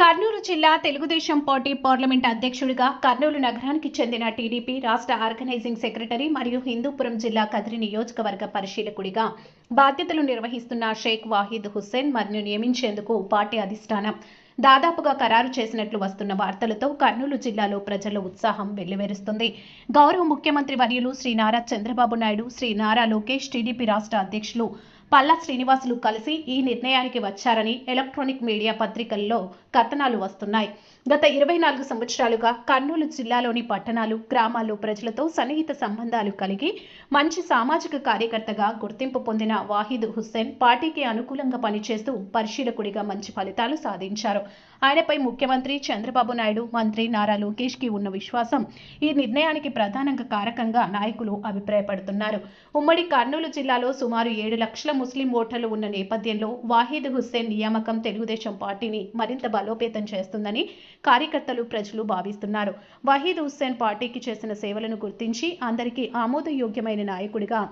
కర్నూలు జిల్లా Telugu Desam party parliament అధ్యక్షుడిగా కర్నూలు నగరానికి చెందిన టీడీపీ రాష్ట్ర ఆర్గనైజింగ్ సెక్రటరీ మరియు హిందూపురం జిల్లా కదిరి నియోజకవర్గ పరిశీలకుడిగా బాధ్యతలు నిర్వహిస్తున్న షేక్ వాహిద్ హుస్సేన్ మరియు నియమించేందుకు పార్టీ అధిష్టానం దాదాపుగా ఖరారు చేసినట్లు వస్తున్న వార్తలతో కర్నూలు జిల్లాలో ప్రజల ఉత్సాహం వెల్లివెరుస్తుంది. గౌరవ ముఖ్యమంత్రి వర్యులు శ్రీ నారా చంద్రబాబు నాయుడు శ్రీ నారా లోకేష్ టీడీపీ రాష్ట్ర అధ్యక్షులు పల్లా శ్రీనివాసులు కలిసి ఈ నిర్ణయానికి వచ్చారని ఎలక్ట్రానిక్ మీడియా పత్రికల్లో కథనాలు వస్తున్నాయి. గత ఇరవై నాలుగు సంవత్సరాలుగా కర్నూలు జిల్లాలోని పట్టణాలు గ్రామాల్లో ప్రజలతో సన్నిహిత సంబంధాలు కలిగి మంచి సామాజిక కార్యకర్తగా గుర్తింపు పొందిన వాహిద్ హుస్సేన్ పార్టీకి అనుకూలంగా పనిచేస్తూ పరిశీలకుడిగా మంచి ఫలితాలు సాధించారు. ఆయనపై ముఖ్యమంత్రి చంద్రబాబు నాయుడు మంత్రి నారా లోకేష్కి ఉన్న విశ్వాసం ఈ నిర్ణయానికి ప్రధానంగా కారకంగా నాయకులు అభిప్రాయపడుతున్నారు. ఉమ్మడి కర్నూలు జిల్లాలో సుమారు ఏడు లక్షల ముస్లిం ఓటర్లు ఉన్న నేపథ్యంలో వాహిద్ హుస్సేన్ నియామకం తెలుగుదేశం పార్టీని మరింత బలోపేతం చేస్తుందని కార్యకర్తలు ప్రజలు భావిస్తున్నారు. వాహీద్ హుస్సేన్ పార్టీకి చేసిన సేవలను గుర్తించి అందరికీ ఆమోదయోగ్యమైన నాయకుడిగా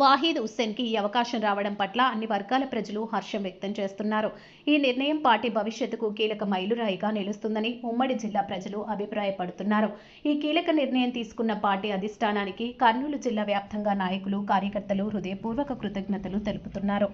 వాహీద్ హుస్సేన్కి ఈ అవకాశం రావడం పట్ల అన్ని వర్గాల ప్రజలు హర్షం వ్యక్తం చేస్తున్నారు. ఈ నిర్ణయం పార్టీ భవిష్యత్తుకు కీలక మైలురాయిగా నిలుస్తుందని ఉమ్మడి జిల్లా ప్రజలు అభిప్రాయపడుతున్నారు. ఈ కీలక నిర్ణయం తీసుకున్న పార్టీ అధిష్టానానికి కర్నూలు జిల్లా వ్యాప్తంగా నాయకులు కార్యకర్తలు హృదయపూర్వక కృతజ్ఞతలు తెలుపుతున్నారు.